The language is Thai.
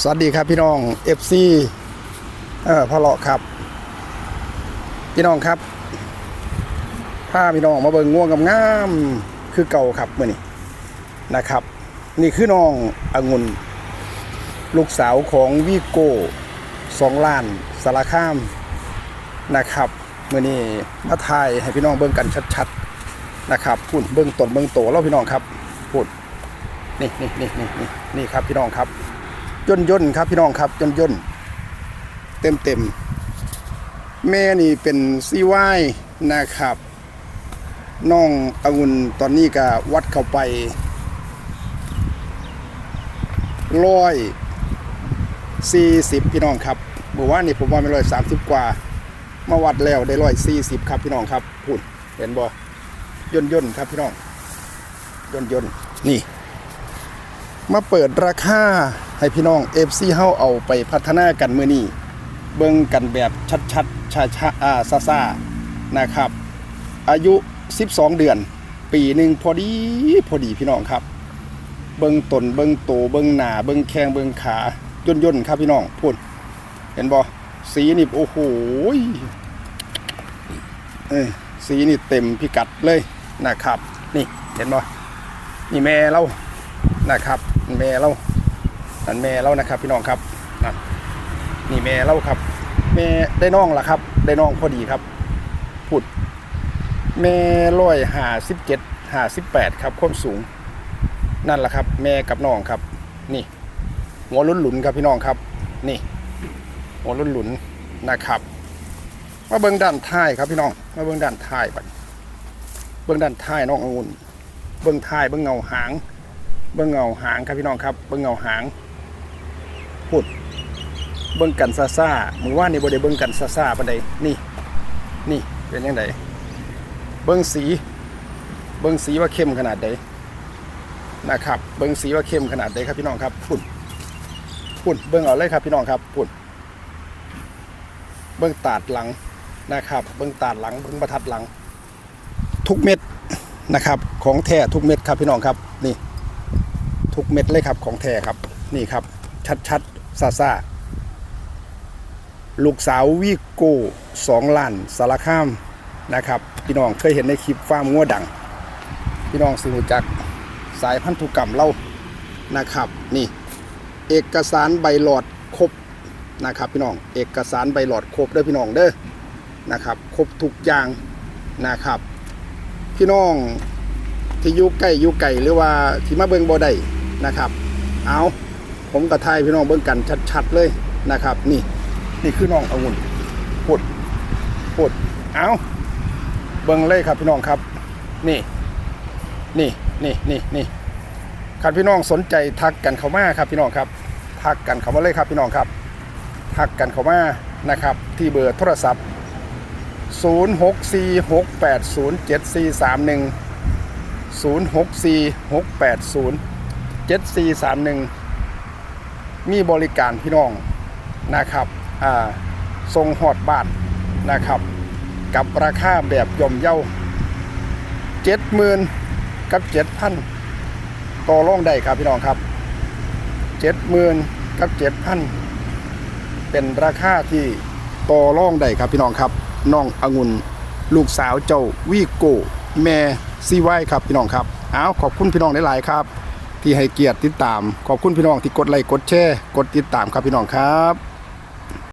สวัสดีครับพี่น้อง FC เออพ่อเลาะครับ พี่น้องครับพาพี่น้องมาเบิ่งง่วงกับงามคือเก่าครับเมื่อนี้นะครับ นี่คือน้ององุ่นลูกสาวของวีโก้สองล้านสารคามนะครับเมื่อนี้มาถ่ายให้พี่น้องเบิ่งกันชัดๆนะครับพูดเบิ่งตนเบิ่งโตแล้วพี่น้องครับพูดนี่นี่นี่นี่นี่นี่ครับพี่น้องครับ ย่นย่นครับพี่น้องครับย่นย่นเต็มเต็มแม่นี่เป็นซีวายนะครับน้ององุ่นตอนนี้ก็วัดเข้าไปร้อยสี่สิบพี่น้องครับเมื่านี่ผมว่าไม่ร้อยสามสิบกว่า มาวัดแล้วได้ร้อยสี่สิบครับพี่น้องครับพูดเห็นบ่ย่นย่นครับพี่น้องย่นย่นนี่ มาเปิดราคา ให้พี่น้อง FC เฮาเอาไปพัฒนากันมือนี้เบิ่งกันแบบชัดๆชาๆอ่าซานะครับ อายุ 12 เดือน ปีหนึ่งพอดีพอดีพี่น้องครับ เบิ่งตนเบิ่งโตเบิ่งหนาเบิ่งแข้งเบิ่งขาย่นย่นๆครับพี่น้องพูดเห็นบ่สีนี่โอ้โหเออสีนี่เต็มพิกัดเลยนะครับ นี่เห็นบ่นี่แม่เรานะครับ แม่เรา นั่นแม่เรานะครับ พี่น้องครับนั่นนี่แม่เราครับ แม่ได้น้องละครับ ได้น้องพอดีครับพุดแม่ร้อยห้าสิบเจ็ดห้าสิบแปดครับความสูง นั่นแหละครับ แม่กับน้องครับ นี่หัวลุ่นหลุนครับพี่น้องครับ นี่หัวลุ่นหลุนนะครับ มาเบิ้งด้านท้ายครับพี่น้อง มาเบิ้งด้านท้ายบัดเบิ้งด้านท้ายน้ององุ่นเบิ้งท้ายเบิ้งเงาหาง เบิ้งเงาหางครับพี่น้องครับ เบิ้งเงาหาง พูดเบิ้งกันซาซามือว่านี่บ่ได้เบิ้งกันซาซาปานใดนี่ นี่เป็นยังไงเบิ้งสี เบิ้งสีว่าเข้มขนาดใดนะครับ เบิ้งสีว่าเข้มขนาดใดครับพี่น้องครับพุ่นพุ่นเบิ้งเอาเลยครับพี่น้องครับพุ่นเบิ้งตาดหลังนะครับ เบิ้งตาดหลังเบิ้งประทัดหลัง ทุกเม็ดนะครับ ของแท้ทุกเม็ดครับพี่น้องครับนี่ ทุกเม็ดเลยครับของแท้ครับนี่ครับ ชัดชัดซาซาลูกสาววีโก้สองล้านสารคามนะครับ พี่น้องเคยเห็นในคลิปฟาร์มงัวดัง พี่น้องสิรู้จักสายพันธุกรรมเล่านะครับ นี่ เอกสารใบหลอดครบนะครับพี่น้องเอกสารใบหลอดครบเด้อพี่น้องเด้อนะครับครบทุกอย่างนะครับ พี่น้องที่อยู่ใกล้อยู่ไกลหรือว่าที่มาเบิงบ่ได้นะครับ เอา ผมกับทายพี่น้องเบิ่งกันชัดๆเลยนะครับ นี่นี่คือน้ององุ่นปวดปวดเอาเบิ่งเลยครับพี่น้องครับ นี่ นี่นี่นี่นี่ครับพี่น้องสนใจทักกันเข้ามาครับพี่น้องครับ ทักกันเข้ามาเลยครับพี่น้องครับ ทักกันเข้ามานะครับ ที่เบอร์โทรศัพท์ 0646807431 0646807431 มีบริการพี่น้องนะครับทรงหอดบ้านนะครับ กับราคาแบบย่อมเยาเจ็ดหมื่นกับเจ็ดพันต่อรองได้ครับพี่น้องครับเจ็ดหมื่นกับเจ็ดพันเป็นราคาที่ต่อรองได้ครับพี่น้องครับน้ององุ่นลูกสาวเจ้าวีโก้แม่ซีไว้ครับพี่น้องครับ เอาขอบคุณพี่น้องหลายๆครับ ที่ให้เกียรติติดตาม ขอบคุณพี่น้องที่กดไลค์กดแชร์กดติดตามครับพี่น้องครับ